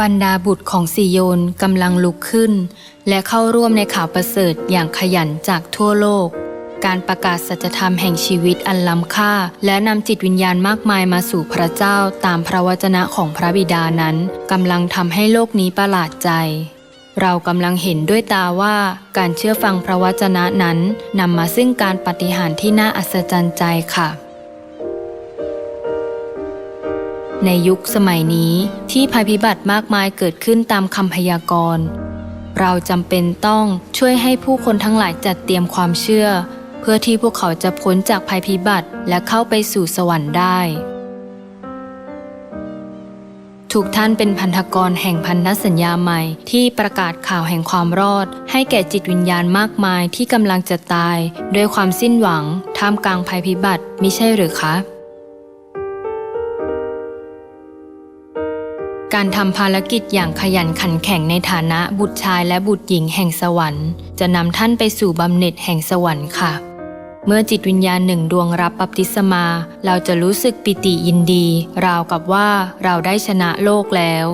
บรรดาบุตรของสิโยนกำลังลุกขึ้น และเข้าร่วมในข่าวประเสริฐอย่างขยันจากทั่วโลก การประกาศสัจธรรมแห่งชีวิตอันล้ำค่า และนำจิตวิญญาณมากมายมาสู่พระเจ้าตามพระวจนะของพระบิดานั้นกำลังทำให้โลกนี้ประหลาดใจ เรากำลังเห็นด้วยตาว่าการเชื่อฟังพระวจนะนั้นนำมาซึ่งการปฏิหารที่น่าอัศจรรย์ใจค่ะในยุคสมัยนี้ที่ภัยพิบัติมากมายเกิดขึ้นตามคำพยากรณ์ เราจำเป็นต้องช่วยให้ผู้คนทั้งหลายจัดเตรียมความเชื่อ พื่อที่พวกเขาจะพ้นจากภัยพิบัติและเข้าไปสู่สวรรค์ได้ ทุกท่านเป็นพันธกรแห่งพันธสัญญาใหม่ที่ประกาศข่าวแห่งความรอด ให้แก่จิตวิญญาณมากมายที่กำลังจะตาย ด้วยความสิ้นหวัง ท่ามกลางภัยพิบัติมิใช่หรือคะการทำภารกิจอย่างขยันขันแข็งในฐานะบุตรชายและบุตรหญิงแห่งสวรรค์ จะนำท่านไปสู่บำเหน็จแห่งสวรรค์ค่ะ เมื่อจิตวิญญาณหนึ่งดวงรับบัพติศมา เราจะรู้สึกปิติยินดี ราวกับว่าเราได้ชนะโลกแล้ว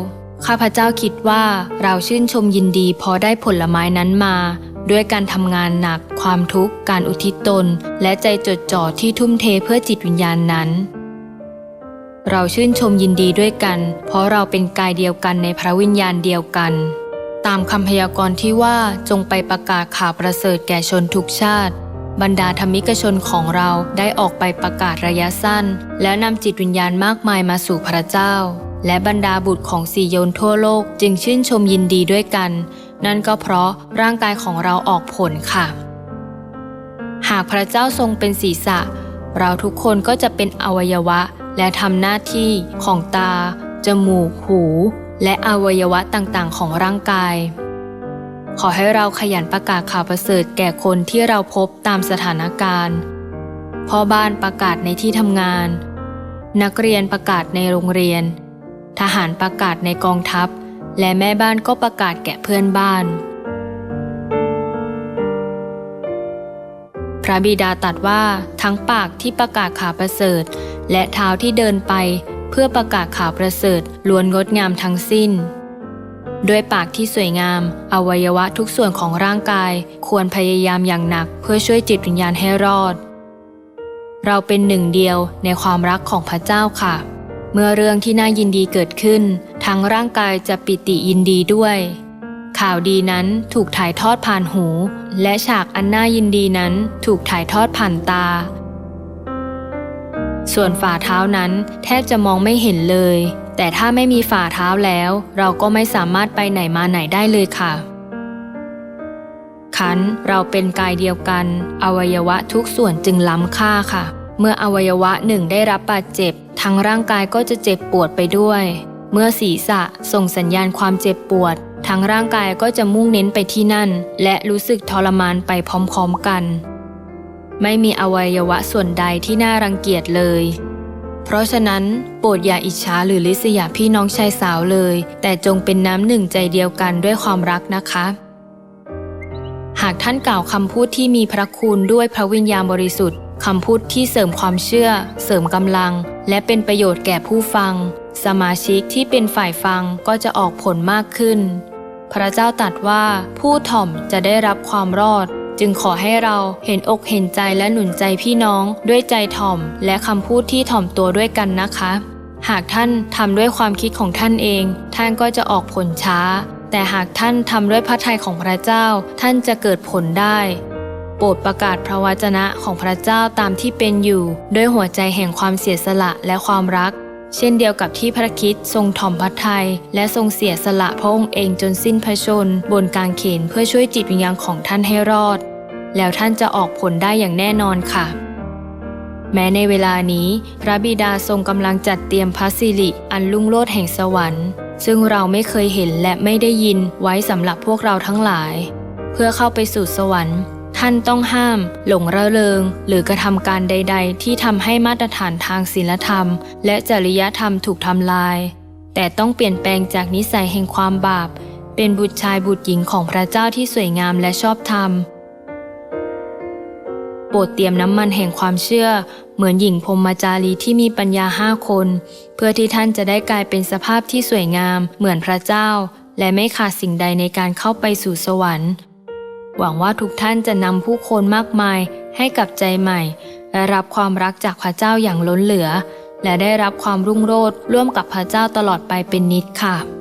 ข้าพเจ้าคิดว่าเราชื่นชมยินดีพอได้ผลไม้นั้นมา ด้วยการทำงานหนัก ความทุกข์ การอุทิศตน และใจจดจ่อที่ทุ่มเทเพื่อจิตวิญญาณนั้น เราชื่นชมยินดีด้วยกัน เพราะเราเป็นกายเดียวกันในพระวิญญาณเดียวกันตามคำพยากรณ์ที่ว่าจงไปประกาศข่าวประเสริฐแก่ชนทุกชาติ บรรดาธรรมิกชนของเราได้ออกไปประกาศระยะสั้น แล้วนำจิตวิญญาณมากมายมาสู่พระเจ้า และบรรดาบุตรของสีโยนทั่วโลกจึงชื่นชมยินดีด้วยกัน นั่นก็เพราะร่างกายของเราออกผลค่ะ หากพระเจ้าทรงเป็นศีรษะ เราทุกคนก็จะเป็นอวัยวะ และทำหน้าที่ของตา จมูก หู และอวัยวะต่างๆ ของร่างกาย ขอให้เราขยันประกาศข่าวประเสริฐแก่คนที่เราพบตามสถานการณ์พ่อบ้านประกาศในที่ทำงาน นักเรียนประกาศในโรงเรียน ทหารประกาศในกองทัพ และแม่บ้านก็ประกาศแก่เพื่อนบ้าน พระบิดาตรัสว่าทั้งปากที่ประกาศข่าวประเสริฐ และเท้าที่เดินไป เพื่อประกาศข่าวประเสริฐล้วนงดงามทั้งสิ้น ด้วยปากที่สวยงาม อวัยวะทุกส่วนของร่างกาย ควรพยายามอย่างหนัก เพื่อช่วยจิตวิญญาณให้รอด เราเป็นหนึ่งเดียวในความรักของพระเจ้าค่ะ เมื่อเรื่องที่น่ายินดีเกิดขึ้น ทั้งร่างกายจะปิติยินดีด้วย ข่าวดีนั้นถูกถ่ายทอดผ่านหู และฉากอันน่ายินดีนั้นถูกถ่ายทอดผ่านตา ส่วนฝ่าเท้านั้นแทบจะมองไม่เห็นเลย แต่ถ้าไม่มีฝ่าเท้าแล้ว เราก็ไม่สามารถไปไหนมาไหนได้เลยค่ะ ขันเราเป็นกายเดียวกัน อวัยวะทุกส่วนจึงล้ำค่าค่ะ เมื่ออวัยวะหนึ่งได้รับบาดเจ็บ ทั้งร่างกายก็จะเจ็บปวดไปด้วย เมื่อศีรษะส่งสัญญาณความเจ็บปวด ทั้งร่างกายก็จะมุ่งเน้นไปที่นั่น และรู้สึกทรมานไปพร้อมๆกัน ไม่มีอวัยวะส่วนใดที่น่ารังเกียจเลย เพราะฉะนั้นโปรดอย่าอิจฉาหรือลิษยาพี่น้องชายสาวเลย แต่จงเป็นน้ำหนึ่งใจเดียวกันด้วยความรักนะคะ หากท่านกล่าวคำพูดที่มีพระคุณด้วยพระวิญญาณบริสุทธิ์คำพูดที่เสริมความเชื่อ เสริมกำลัง และเป็นประโยชน์แก่ผู้ฟัง สมาชิกที่เป็นฝ่ายฟังก็จะออกผลมากขึ้น พระเจ้าตรัสว่าผู้ถ่อมจะได้รับความรอด จึงขอให้เราเห็นอกเห็นใจและหนุนใจพี่น้องด้วยใจถ่อม และคำพูดที่ถ่อมตัวด้วยกันนะคะ หากท่านทำด้วยความคิดของท่านเอง ท่านก็จะออกผลช้า แต่หากท่านทำด้วยพระทัยของพระเจ้า ท่านจะเกิดผลได้ โปรดประกาศพระวจนะของพระเจ้าตามที่เป็นอยู่ ด้วยหัวใจแห่งความเสียสละและความรัก เช่นเดียวกับที่พระคิดทรงถ่อมพระทัยและทรงเสียสละพระองค์เองจนสิ้นพระชน บนกางเขนเพื่อช่วยจิตวิญญาณของท่านให้รอด แล้วท่านจะออกผลได้อย่างแน่นอนค่ะ แม้ในเวลานี้ พระบิดาทรงกำลังจัดเตรียมพระสิริอันลุ่งโลดแห่งสวรรค์ ซึ่งเราไม่เคยเห็นและไม่ได้ยินไว้สำหรับพวกเราทั้งหลาย เพื่อเข้าไปสู่สวรรค์ ท่านต้องห้าม หลงระเริง หรือกระทำการใด ๆ ที่ทำให้มาตรฐานทางศีลธรรม และจริยธรรมถูกทำลาย แต่ต้องเปลี่ยนแปลงจากนิสัยแห่งความบาป เป็นบุตรชายบุตรหญิงของพระเจ้าที่สวยงามและชอบธรรมโปรดเตรียมน้ำมันแห่งความเชื่อ เหมือนหญิงพรมจารีที่มีปัญญาห้าคน เพื่อที่ท่านจะได้กลายเป็นสภาพที่สวยงาม เหมือนพระเจ้า และไม่ขาดสิ่งใดในการเข้าไปสู่สวรรค์ หวังว่าทุกท่านจะนำผู้คนมากมายให้กับใจใหม่ และรับความรักจากพระเจ้าอย่างล้นเหลือ และได้รับความรุ่งโรจน์ร่วมกับพระเจ้าตลอดไปเป็นนิจค่ะ